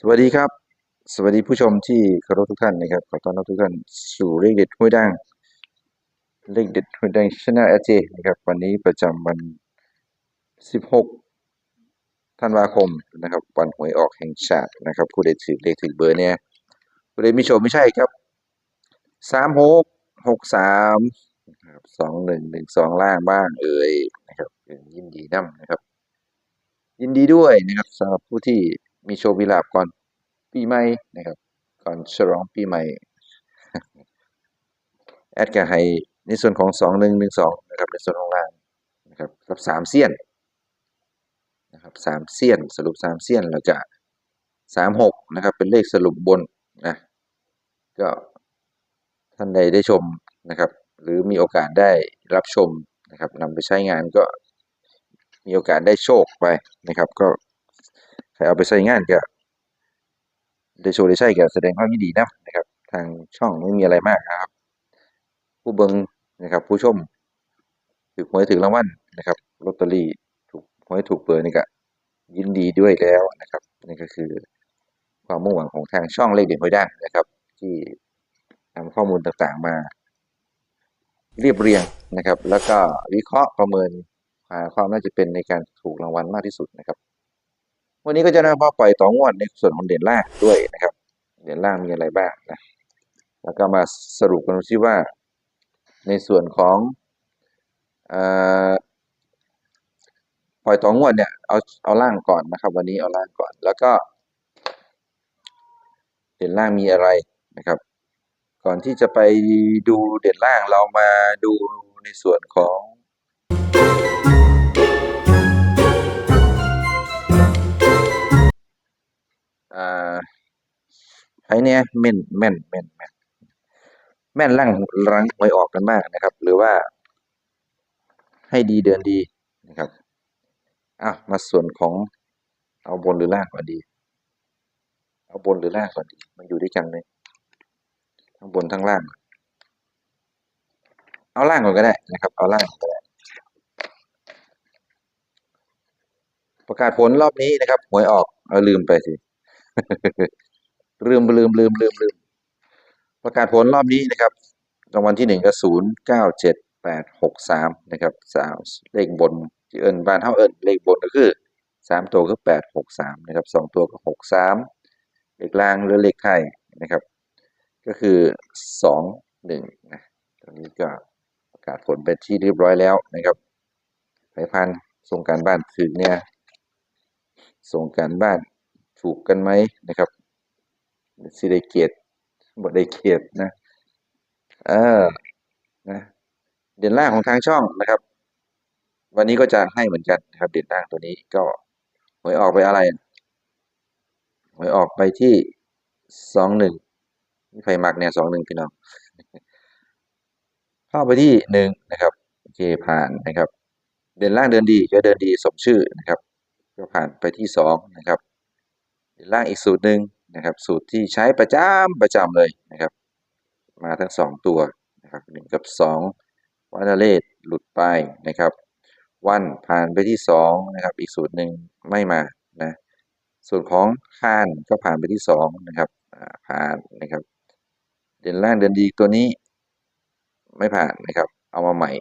สวัสดีครับ สวัสดีผู้ชมที่เคารพทุกท่านนะครับขอต้อนรับทุกท่านสู่เลขเด็ดห้วยด่างเลขเด็ดห้วยด่างชนะเอเจนะครับ วันนี้ประจำวัน 16 ธันวาคมนะครับ วันหวยออกแห่งชาตินะครับ ผู้ใดถือเลขถือเบอร์เนี่ยผู้ใดมีโชมไม่ใช่ครับสามหกหกสามครับสองหนึ่งหนึ่งสองล่างบ้างเอ่ยนะครับยินดีนํนะครับ ยินดีด้วยนะครับสำหรับผู้ที่ มีโชคมีลาภก่อนปีใหม่นะครับ ก่อนฉลองปีใหม่ แอดก็ให้ในส่วนของสองหนึ่งหนึ่งสองนะครับในส่วนของล่างนะครับกับสามเสี้ยนนะครับสามเสี้ยนสรุปสามเสี้ยนแล้วก็สามหกนะครับ เป็นเลขสรุปบนนะก็ท่านใดได้ชมนะครับ หรือมีโอกาสได้รับชมนะครับนำไปใช้งานก็มีโอกาสได้โชคไปนะครับ ก็ ครเอาไปใช้งานก็ได้โชคได้ใช้ก็แสดงความยินดีนะนะครับ ทางช่องไม่มีอะไรมากนะครับ ผู้เบิงนะครับ ผู้ชมถูกหวยถึงรางวัลนะครับลอตเตอรี่ถูกหวยถูกเบอร์นี่ก็ยินดีด้วยแล้วนะครับนี่ก็คือความมุ่งหวังของทางช่องเลขเด่นหวยด้านนะครับ ที่นำข้อมูลต่างๆมา เรียบเรียงนะครับ แล้วก็วิเคราะห์ประเมินหาความน่าจะเป็นในการถูกรางวัลมากที่สุดนะครับ วันนี้ก็จะนำมาปล่อยต่องวดในส่วนของเด่นล่างด้วยนะครับ เด่นล่างมีอะไรบ้างนะแล้วก็มาสรุปกันซิว่า ในส่วนของอ่อปล่อยต่องวดเนี่ยเอาเอาล่างก่อนนะครับ วันนี้เอาล่างก่อน แล้วก็ เด่นล่างมีอะไรนะครับ ก่อนที่จะไปดูเด่นล่างเรามาดูในส่วนของ ไอ้เนี่ยแม่นแม่นแม่นแม่นแม่นร่างรังหวยออกกันมากนะครับ หรือว่า ให้ดีเดินดีนะครับอะมาส่วนของเอาบนหรือล่างก่อนดี เอาบนหรือล่างก่อนดี มันอยู่ด้วยกันเลยทั้งบนทั้งล่าง เอาล่างก่อนก็ได้นะครับ เอาล่างก่อนก็ได้ประกาศผลรอบนี้นะครับหวยออก เอาลืมไปสิ ลืมลืมลืมลืมลืมประกาศผลรอบนี้นะครับรางวัลที่หนึ่งก็ศูนย์เก้าเจ็ดแปดหกสามนะครับสามเลขบนที่เอิญบ้านเท่าเอิญเลขบนก็คือสามตัวก็แปดหกสามนะครับสองตัวก็หกสามเลขล่างหรือเลขไทยนะครับ ก็คือสองหนึ่งนะตอนนี้ก็ประกาศผลเป็นที่เรียบร้อยแล้วนะครับไผ่พันส่งการบ้านถึงเนี่ยส่งการบ้านถูกกันไหมนะครับ สิได้เกียรติบ่ได้เกียรตินะ เออนะเด่นล่างของทางช่องนะครับ วันนี้ก็จะให้เหมือนกันนะครับ เด่นล่างตัวนี้ก็หวยออกไปอะไรหวยออกไปที่สองหนึ่งนี่ไฟมักเนี่ยสองหนึ่งพี่น้องเข้าไปที่หนึ่งนะครับโอเคผ่านนะครับ เด่นล่างเดินดีก็เดินดีสมชื่อนะครับ ก็ผ่านไปที่สองนะครับ เด่นล่างอีกสูตรหนึ่ง นะครับ สูตรที่ใช้ประจำประจำเลยนะครับ มาทั้งสองตัวนะครับหนึ่งกับสองวันเลศหลุดไปนะครับ วันผ่านไปที่สองนะครับ อีกสูตรหนึ่งไม่มานะส่วนของข้านก็ผ่านไปที่สองนะครับผ่านนะครับ เด่นล่างเดินดีตัวนี้ไม่ผ่านนะครับ เอามาใหม่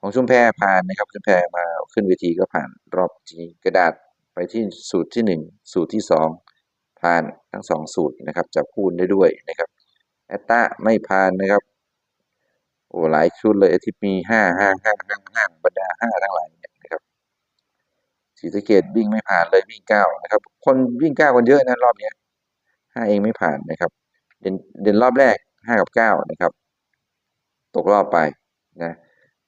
ของชุมแพผ่านนะครับชุมแพมาขึ้นเวทีก็ผ่านรอบจีกระดาษไปที่สูตรที่หนึ่งสูตรที่สอง ผ่านทั้งสองสูตรนะครับจับคูณได้ด้วยนะครับแอตตาไม่ผ่านนะครับโอ้หลายชุดเลยที่มีห้าห้าห้าห้าห้าบรรดาห้าทั้งหลายเนี่ยนะครับศรีสะเกดวิ่งไม่ผ่านเลยวิ่งเก้านะครับ คนวิ่งเก้าคนเยอะนะรอบเนี้ยห้าเองไม่ผ่านนะครับ เด่นเด่นรอบแรกห้ากับเก้านะครับ ตกรอบไปนะ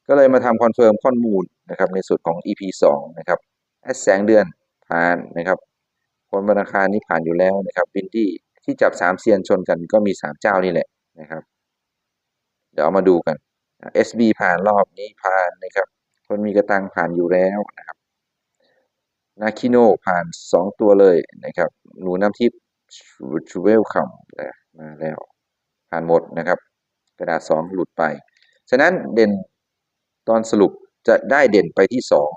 ก็เลยมาทำคอนเฟิร์มข้อมูลนะครับในส่วนของ EP สองนะครับแอดแสงเดือนผ่านนะครับ คนบรรณาคารนี้ผ่านอยู่แล้วนะครับบินดี้ที่จับสามเซียนชนกันก็มีสามเจ้านี่แหละนะครับ เดี๋ยวเอามาดูกัน SB ผ่านรอบนี้ผ่านนะครับ คนมีกระตังผ่านอยู่แล้วนะครับนาคิโนผ่านสองตัวเลยนะครับ หนูน้ำทิพย์ชูเวลคัมมาแล้ว ผ่านหมดนะครับ กระดาษสองหลุดไป ฉะนั้นเด่นตอนสรุปจะได้เด่นไปที่สอง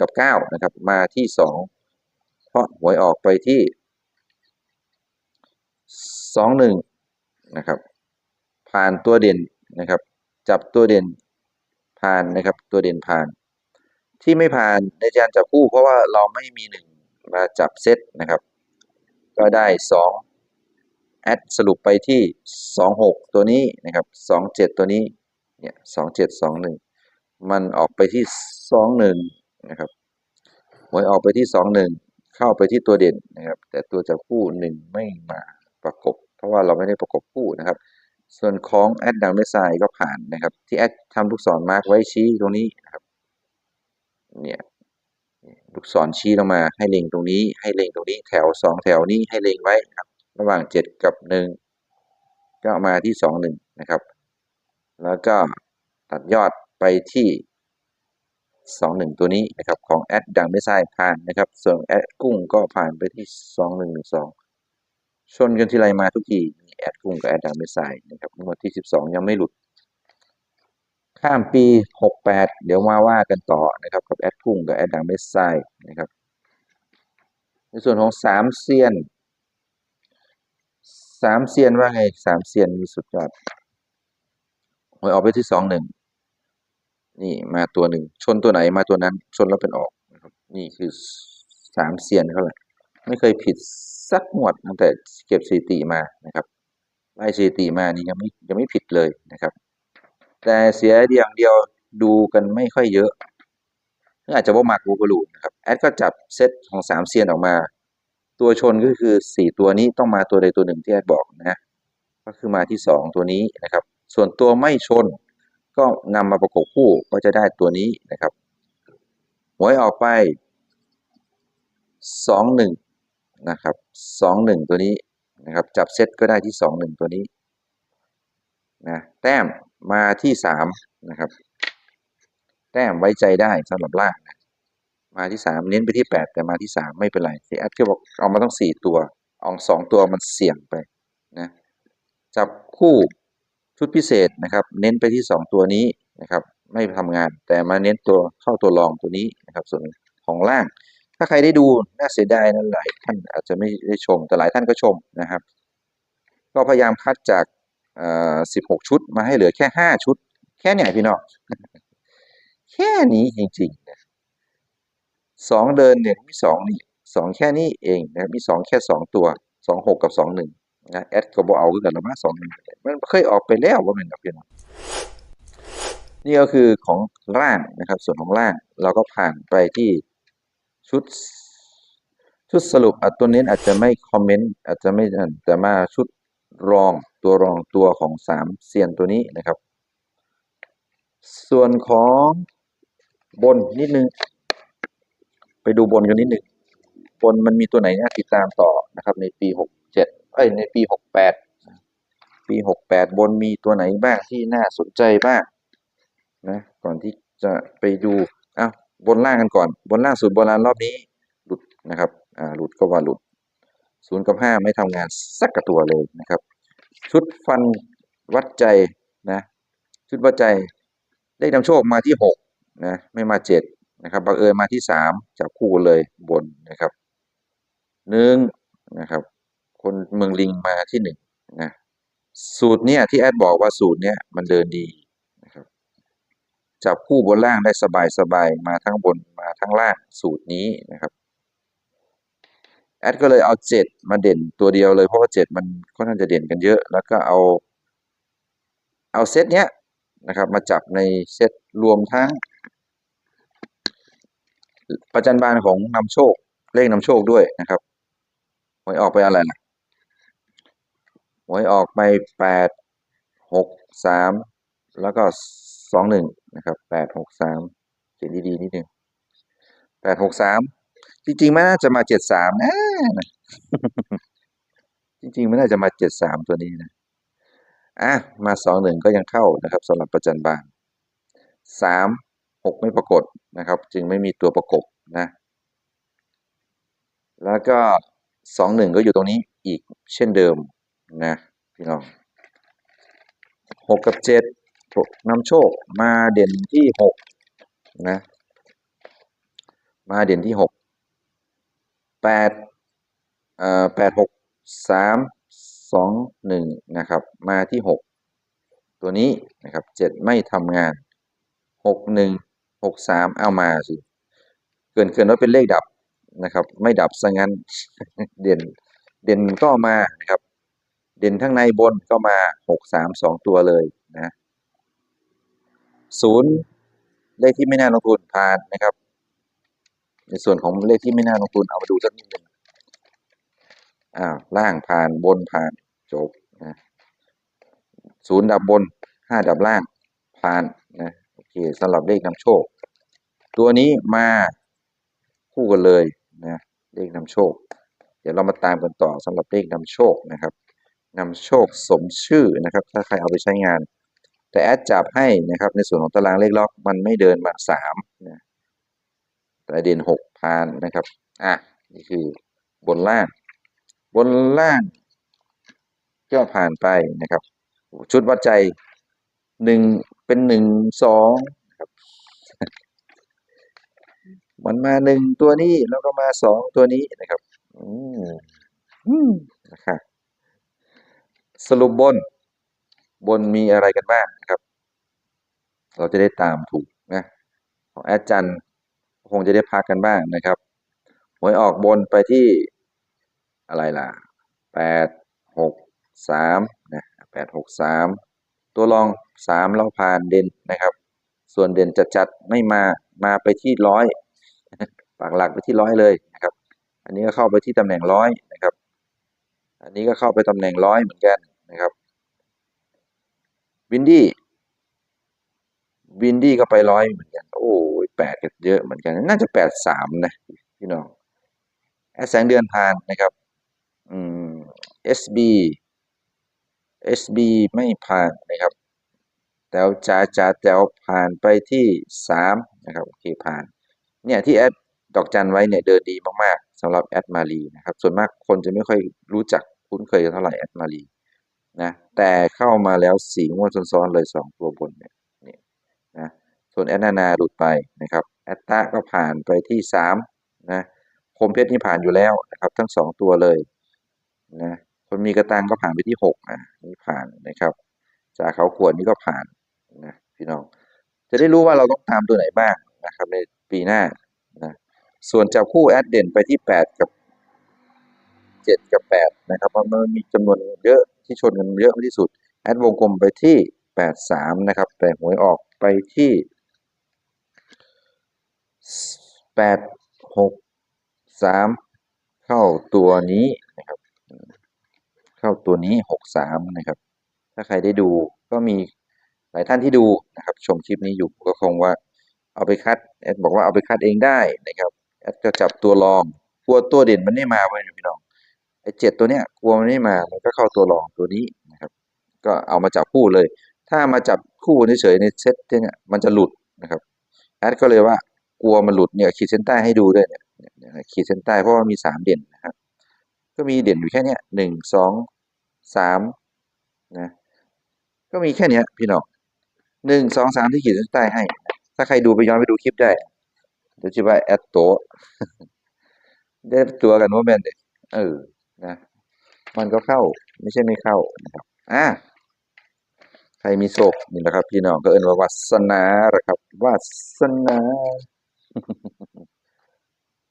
กับเก้านะครับ มาที่สอง เพราะหวยออกไปที่สองหนึ่งนะครับ ผ่านตัวเด่นนะครับ จับตัวเด่นผ่านนะครับ ตัวเด่นผ่าน ที่ไม่ผ่านในการจับคู่เพราะว่าเราไม่มีหนึ่งมาจับเซตนะครับ ก็ได้สองแอดสรุปไปที่สองหกตัวนี้นะครับสองเจ็ดตัวนี้เนี่ยสองเจ็ดสองหนึ่งมันออกไปที่สองหนึ่งนะครับหวยออกไปที่สองหนึ่ง เข้าไปที่ตัวเด่นนะครับ แต่ตัวจับคู่หนึ่งไม่มาประกบ เพราะว่าเราไม่ได้ประกบคู่นะครับ ส่วนของแอดดังไม่ทรายก็ผ่านนะครับ ที่แอดทำลูกศรมาร์กไว้ชี้ตรงนี้นะครับ เนี่ยลูกศรชี้ลงมาให้เล็งตรงนี้ให้เล็งตรงนี้แถวสองแถวนี้ให้เล็งไว้ครับ ระหว่างเจ็ดกับหนึ่งก็มาที่สองหนึ่งนะครับ แล้วก็ตัดยอดไปที่ สองหนึ่งตัวนี้นะครับของแอดดังไม่ทรายผ่านนะครับ ส่วนแอดกุ้งก็ผ่านไปที่สองหนึ่งหนึ่งสองชนกันทีไรมาทุกทีแอดกุ้งกับแอดดังไม่ทรายนะครับงวดที่สิบสองยังไม่หลุด ข้ามปี 68 เดี๋ยวมาว่ากันต่อนะครับกับแอดพุ่งกับแอดดังเมสไซนะครับ ในส่วนของสามเซียนสามเซียนว่าไงสามเซียนมีสุดยอดหวยออกไปที่สองห นี่มาตัวหนึ่ง ชนตัวไหนมาตัวนั้น ชนแล้วเป็นออกนะครับ นี่คือสามเซียนเขาแหละไม่เคยผิดสักงวดตั้งแต่เก็บสถิติมานะครับไล่สถิติมานี่ยังไม่ยังไม่ผิดเลยนะครับ แต่เสียอย่างเดียวดูกันไม่ค่อยเยอะอาจจะว่ามากูกรูนะครับแอดก็จับเซตของสามเซียนออกมา ตัวชนก็คือสี่ตัวนี้ต้องมาตัวใดตัวหนึ่งที่แอดบอกนะก็คือมาที่สองตัวนี้นะครับ ส่วนตัวไม่ชน ก็นำมาประกบคู่ก็จะได้ตัวนี้นะครับหวยออกไปสองหนึ่งนะครับสองหนึ่งตัวนี้นะครับจับเซตก็ได้ที่สองหนึ่งตัวนี้นะแต้มมาที่สามนะครับ แต้มไว้ใจได้สำหรับล่างนะมาที่สามเน้นไปที่แปดแต่มาที่สามไม่เป็นไรที่แอดก็บอกเอามาต้องสี่ตัวเอาสองตัวมันเสี่ยงไปนะจับคู่ ชุดพิเศษนะครับ เน้นไปที่สองตัวนี้นะครับไม่ทำงาน แต่มาเน้นตัวเข้าตัวรองตัวนี้นะครับ ส่วนของล่าง ถ้าใครได้ดูน่าเสียดายนะหลายท่านอาจจะไม่ได้ชม แต่หลายท่านก็ชมนะครับ ก็พยายามคัดจากอ่อสิบหกชุดมาให้เหลือแค่ห้าชุด แค่เนี้พี่น้องแค่นี้จริงๆนะสองเดินเนี่ยมีสองนี่สองแค่นี้เองนะมีสองแค่สองตัวสองหกกับสองหนึ่ง นะแอดก็บอเอาคือกันละมาสองหนึ่งมันเคยออกไปแล้วว่าเป็นแบบพี่น้องนี่ก็คือของล่างนะครับ ส่วนของล่างเราก็ผ่านไปที่ชุด ชุดสรุปอะตัวเน้นอาจจะไม่คอมเมนต์อาจจะไม่แต่มาชุดรองตัวรองตัวของสามเซียนตัวนี้นะครับ ส่วนของบนนิดนึง ไปดูบนกันนิดนึงบนมันมีตัวไหนน่าติดตามต่อนะครับ ในปีหกเจ็ด เอ้ยในปีหกแปดปีหกแปดบนมีตัวไหนบ้างที่น่าสนใจบ้างนะก่อนที่จะไปดูอ้าวบนล่างกันก่อน บนล่างสุดโบราณรอบนี้หลุดนะครับอ่าหลุดก็ว่าหลุดศูนย์กับห้าไม่ทำงานสักกระตัวเลยนะครับ ชุดฟันวัดใจนะชุดวัดใจได้นำโชคมาที่หกนะไม่มาเจ็ดนะครับบังเอิญมาที่สามจับคู่เลยบนนะครับหนึ่งนะครับ คนเมืองลิงมาที่หนึ่งนะสูตรเนี้ยที่แอดบอกว่าสูตรเนี้ยมันเดินดีนะครับจับคู่บนล่างได้สบายสบายมาทั้งบนมาทั้งล่างสูตรนี้นะครับแอดก็เลยเอาเจ็ดมาเด่นตัวเดียวเลยเพราะว่าเจ็ดมันค่อนข้างจะเด่นกันเยอะ แล้วก็เอา เอาเซตเนี้ยนะครับ มาจับในเซตรวมทั้ง ประจันบานของนำโชคเลขนำโชคด้วยนะครับหวยออกไปอะไรล่ะ หวยออกไปแปดหกสามแล้วก็สองหนึ่งนะครับแปดหกสามเขียนดีๆนิดนึงแปดหกสามจริงๆ มันน่าจะมาเจ็ดสามนะจริงๆ มันน่าจะมาเจ็ดสามตัวนี้นะอะมาสองหนึ่งก็ยังเข้านะครับสำหรับประจันบานสามหกไม่ปรากฏนะครับ จึงไม่มีตัวประกบนะ แล้วก็สองหนึ่งก็อยู่ตรงนี้อีกเช่นเดิม นะพี่น้องหกกับเจ็ดนำโชคมาเด่นที่หกนะ มาเด่นที่หกแปดเอ่อแปดหกสามสองหนึ่งนะครับ มาที่หกตัวนี้นะครับเจ็ดไม่ทำงานหกหนึ่งหกสามเอามาสิเกินเกินว่าเป็นเลขดับนะครับ ไม่ดับซะงั้นเด่นเด่นก็มานะครับ เด่นทั้งในบนก็มาหกสามสองตัวเลยนะศูนย์เลขที่ไม่น่าลงทุนผ่านนะครับ ในส่วนของเลขที่ไม่น่าลงทุนเอามาดูสักนิดหนึ่งอ้าวล่างผ่านบนผ่านจบนะศูนย์ดับบนห้าดับล่างผ่านนะโอเคสำหรับเลขนำโชค ตัวนี้มาคู่กันเลยนะเลขนำโชค เดี๋ยวเรามาตามกันต่อสำหรับเลขนำโชคนะครับ นำโชคสมชื่อนะครับ ถ้าใครเอาไปใช้งาน แต่แอดจับให้นะครับในส่วนของตารางเลขล็อกมันไม่เดินมาสามนะแต่เด่นหกพานนะครับอะนี่คือบนล่าง บนล่างก็ผ่านไปนะครับ ชุดวัดใจหนึ่งเป็นหนึ่งสองครับมันมาหนึ่งตัวนี้แล้วก็มาสองตัวนี้นะครับ อืมอืมนะครับ สรุปบน บนมีอะไรกันบ้างนะครับ เราจะได้ตามถูกนะของแอดจันคงจะได้พักกันบ้างนะครับหวยออกบนไปที่อะไรล่ะแปดหกสามนะแปดหกสามตัวรองสามเราผ่านเด่นนะครับ ส่วนเด่นจัดจัดๆไม่มามาไปที่ร้อยปากหลักไปที่ร้อยเลยนะครับ อันนี้ก็เข้าไปที่ตำแหน่งร้อยนะครับ อันนี้ก็เข้าไปตำแหน่งร้อยเหมือนกัน นะครับวินดี้วินดี้ก็ไปร้อยเหมือนกัน โอ้ยแปดก็เยอะเหมือนกัน น่าจะแปดสามนะพี่น้องแอดแสงเดือนผ่านนะครับอืม SB SB ไม่ผ่านนะครับแตวจ่าจ่าแตวผ่านไปที่สามนะครับโอเคผ่าน เนี่ยที่แอดดอกจันไว้เนี่ยเดินดีมากๆสำหรับแอดมารีนะครับ ส่วนมากคนจะไม่ค่อยรู้จักคุ้นเคยเท่าไหร่แอดมารี นะแต่เข้ามาแล้วสี่งวดซ้อนๆเลยสองตัวบนเนี่ยนี่นะส่วนแอนานาหลุดไปนะครับแอดตาก็ผ่านไปที่สามนะคมเพชรนี่ผ่านอยู่แล้วนะครับทั้งสองตัวเลยนะคนมีกระตังก็ผ่านไปที่หกอะนี่ผ่านนะครับจากเขาขวดนี่ก็ผ่านนะพี่น้องจะได้รู้ว่าเราต้องตามตัวไหนบ้างนะครับในปีหน้านะส่วนจับคู่แอดเด่นไปที่แปดกับเจ็ดกับแปดนะครับเพราะมันมีจำนวนเยอะ ที่ชนกันเยอะที่สุด แอดวงกลมไปที่แปดสามนะครับ แต่หวยออกไปที่แปดหกสามเข้าตัวนี้นะครับ เข้าตัวนี้หกสามนะครับ ถ้าใครได้ดูก็มีหลายท่านที่ดูนะครับ ชมคลิปนี้อยู่ก็คงว่าเอาไปคัดแอดบอกว่าเอาไปคัดเองได้นะครับแอดก็จับตัวรองกลัวตัวเด่นมันไม่มาไว้พี่น้อง เจ็ดตัวเนี้ยกลัวมันไม่มามันก็เข้าตัวรองตัวนี้นะครับ ก็เอามาจับคู่เลย ถ้ามาจับคู่เฉยๆในเซตเนี่ยมันจะหลุดนะครับแอดก็เลยว่ากลัวมันหลุดเนี่ยขีดเส้นใต้ให้ดูด้วยเนี่ยขีดเส้นใต้เพราะว่ามีสามเด่นนะครับ ก็มีเด่นอยู่แค่เนี้ยหนึ่งสองสามนะก็มีแค่เนี้ยพี่น้องหนึ่งสองสามที่ขีดเส้นใต้ให้ ถ้าใครดูไปย้อนไปดูคลิปได้เดี๋ยวจะว่าแอดโตะได้ตัวกันว่าแมนเด็เออ นะมันก็เข้าไม่ใช่ไม่เข้านะครับอ่าใครมีโศกนี่นะครับ พี่น้องก็เอิ้นว่าวัสนาละครับวาสนา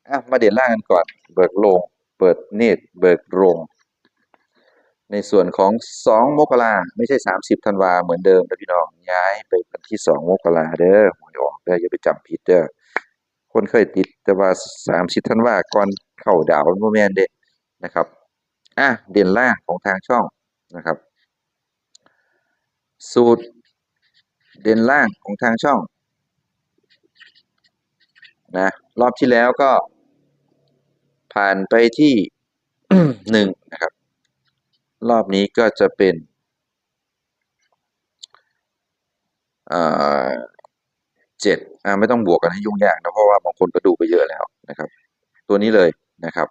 อะมาเด่นล่างกันก่อน เบิกโลง เปิดเนตรเบิกโรงในส่วนของสองมกราไม่ใช่สามสิบธันวาเหมือนเดิมนะพี่น้องย้ายไปวันที่สองมกราเด้อหวยออกเด้ออย่าไปจำผิดเด้อคนเคยติดแต่ว่าสามสิบธันวาก่อนเข้าดาวน์โมแมนเด้นะครับ อะเด่นล่างของทางช่องนะครับ สูตรเด่นล่างของทางช่องนะรอบที่แล้วก็ผ่านไปที่หนึ่งนะครับ รอบนี้ก็จะเป็นเจ็ดอ่าไม่ต้องบวกกันให้ยุ่งยากนะเพราะว่าบางคนก็ดูไปเยอะแล้วนะครับ ตัวนี้เลยนะครับ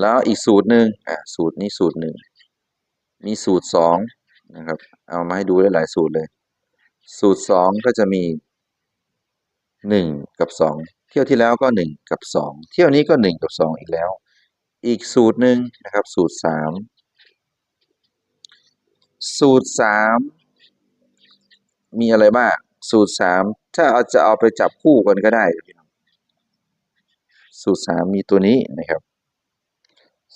แล้วอีกสูตรหนึ่งอ่าสูตรนี้สูตรหนึ่งมีสูตรสองนะครับ เอามาให้ดูได้หลายสูตรเลย สูตรสองก็จะมีหนึ่งกับสองเที่ยวที่แล้วก็หนึ่งกับสองเที่ยวนี้ก็หนึ่งกับสองอีกแล้ว อีกสูตรหนึ่งนะครับ สูตรสามสูตรสามมีอะไรบ้าง สูตรสามถ้าเอาจะเอาไปจับคู่กันก็ได้ สูตรสามมีตัวนี้นะครับ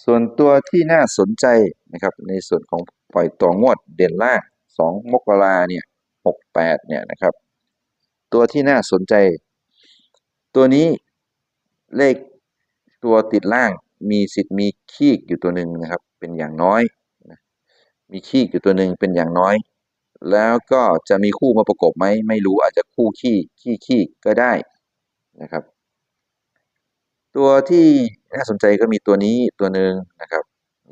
ส่วนตัวที่น่าสนใจนะครับในส่วนของปล่อยต่องวดเด่นล่างสองมกราเนี่ยหกแปดเนี่ยนะครับ ตัวที่น่าสนใจ ตัวนี้เลขตัวติดล่างมีสิทธิ์มีคีกอยู่ตัวหนึ่งนะครับ เป็นอย่างน้อย มีคีกอยู่ตัวหนึ่งเป็นอย่างน้อย แล้วก็จะมีคู่มาประกบไหมไม่รู้อาจจะคู่ขี้ขี้ขี้ก็ได้นะครับ ตัวที่น่าสนใจก็มีตัวนี้ตัวหนึ่งนะครับ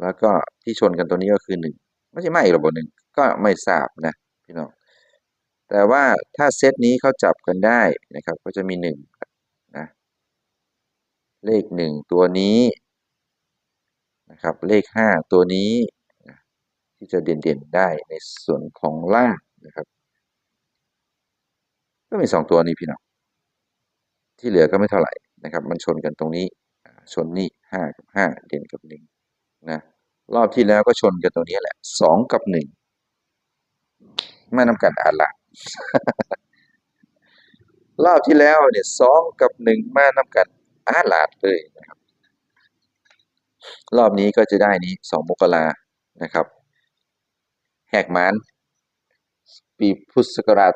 แล้วก็ที่ชนกันตัวนี้ก็คือหนึ่งไม่ใช่ไม่หรอกหนึ่งก็ไม่ทราบนะพี่น้องแต่ว่าถ้าเซตนี้เขาจับกันได้นะครับ ก็จะมีหนึ่งนะเลขหนึ่งตัวนี้นะครับเลขห้าตัวนี้ที่จะเด่นๆได้ในส่วนของล่างนะครับก็มีสองตัวนี้พี่น้องที่เหลือก็ไม่เท่าไหร่ นะครับ มันชนกันตรงนี้ชนนี่ห้ากับห้าเด่นกับหนึ่งนะรอบที่แล้วก็ชนกันตรงนี้แหละสองกับหนึ่งไม่นำกันอ่านละรอบที่แล้วเนี่ยสองกับหนึ่งมานำกันอาหลาดเลยนะครับ รอบนี้ก็จะได้นี้สองมกรานะครับ แหกมานปีพุทธศักราช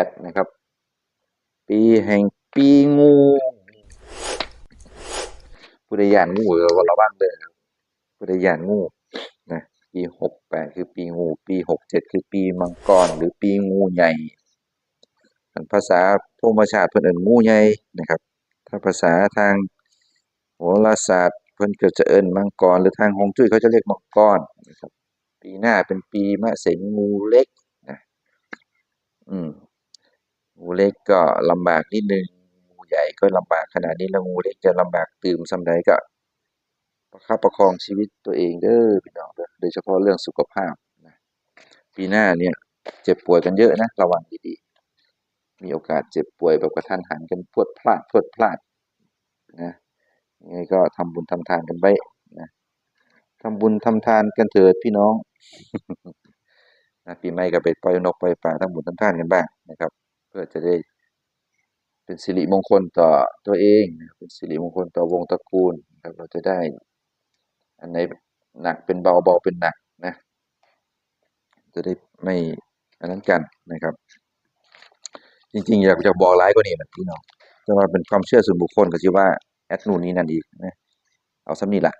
2568 นะครับ ปีแห่ง ปีงูผู้ใดยานงูเออวันละบ้างเลยครับผู้ใดยานงูนะปีหกแปดคือปีงู ปีหกเจ็ดคือปีมังกรหรือปีงูใหญ่ภาษาพรหมชาติเพิ่นเอิ้นงูใหญ่นะครับ ถ้าภาษาทางโหราศาสตร์เพิ่นก็จะเอิ้นมังกร หรือทางฮวงจุ้ยเขาจะเรียกมังกรนะครับ ปีหน้าเป็นปีมะเสงงูเล็กนะอืมงูเล็กก็ลำบากนิดนึง ใหญ่ก็ลำบากขนาดนี้แล้วงูเล็กจะลำบากตื่มส่ำใดก็ประคับประคองชีวิตตัวเองเด้อพี่น้องเด้อโดยเฉพาะเรื่องสุขภาพนะปีหน้าเนี่ยเจ็บป่วยกันเยอะนะระวังดีๆ มีโอกาสเจ็บป่วยแบบกระทันหันกันพวดพลาดพวดพลาดนะยังไงก็ทำบุญทำทานกันไว้นะทำบุญทำทานกันเถิดพี่น้องนะปีใหม่ก็ไปปล่อยนกปล่อยปลาทำบุญทำทานกันบ้างนะครับ เพื่อจะได้ เป็นสิริมงคลต่อตัวเอง เป็นสิริมงคลต่อวงตระกูลนะครับเราจะได้ อันไหนหนักเป็นเบาเบาเป็นหนักนะ จะได้ไม่อันนั้นกันนะครับ จริง ๆ อยากจะบอกร้ายกว่านี้นะพี่น้องแต่ว่าเป็นความเชื่อส่วนบุคคลก็ชื่อว่าแอดนู่นนี่นั่นอีกนะเอาซ้ำนี่ละ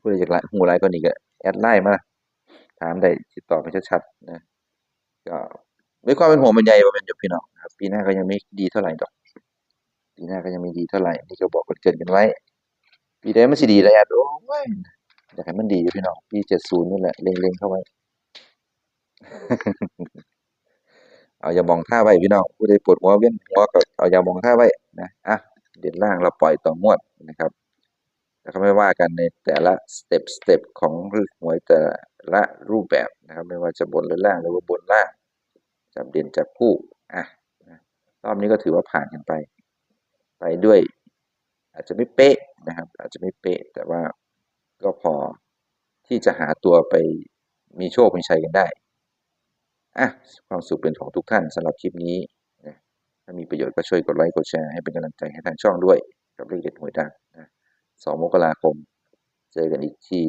ผู้ใดอยากละหูร้ายกว่านี้ก็แอดไลน์มาถามได้ติดต่อไปชัดๆนะก็ ด้วยความเป็นห่วงเป็นใยว่าเป็นอยู่พี่น้องครับ ปีหน้าก็ยังไม่ดีเท่าไหร่ดอก ปีหน้าก็ยังไม่ดีเท่าไหร่ นี่ก็บอกกันเกินกันไว้ ปีใดมันสิดีแล้วแอดโอ้ยอยากให้มันดีอยู่พี่น้อง ปีเจ็ดศูนย์นี่แหละเล็งๆเข้าไว้ เอาอย่ามองท่าไว้พี่น้อง ผู้ใดปวดหัวเวียนหัวก็เอาอย่ามองท่าไว้นะ อะ เด่นล่างเราปล่อยต่องวดนะครับแล้วก็ไม่ว่ากันในแต่ละสเต็ปสเต็ปของหวยแต่ละรูปแบบนะครับ ไม่ว่าจะบนหรือล่างหรือว่าบนล่าง จับเด่นจับคู่อะรอบนี้ก็ถือว่าผ่านกันไป ไปด้วย อาจจะไม่เป๊ะนะครับ อาจจะไม่เป๊ะ แต่ว่าก็พอที่จะหาตัวไปมีโชคมีชัยกันได้อะความสุขเป็นของทุกท่านสำหรับคลิปนี้นะถ้ามีประโยชน์ก็ช่วยกดไลค์กดแชร์ให้เป็นกำลังใจให้ทางช่องด้วย กับเลขเด็ดหวยดังนะสองมกราคม เจอกันอีกที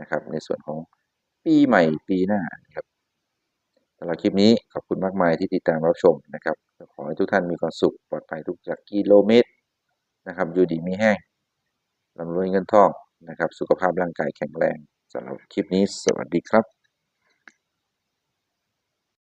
นะครับ ในส่วนของปีใหม่ปีหน้านะครับำหรับคลิปนี้ขอบคุณมากมายที่ติดตามรับชมนะครับ ขอให้ทุกท่านมีความสุขปลอดภัยทุกจากกิโลเมตรนะครับอยู่ดีมีแห้งร่ำรวยเงินทองนะครับ สุขภาพร่างกายแข็งแรงสำหรับคลิปนี้สวัสดีครับ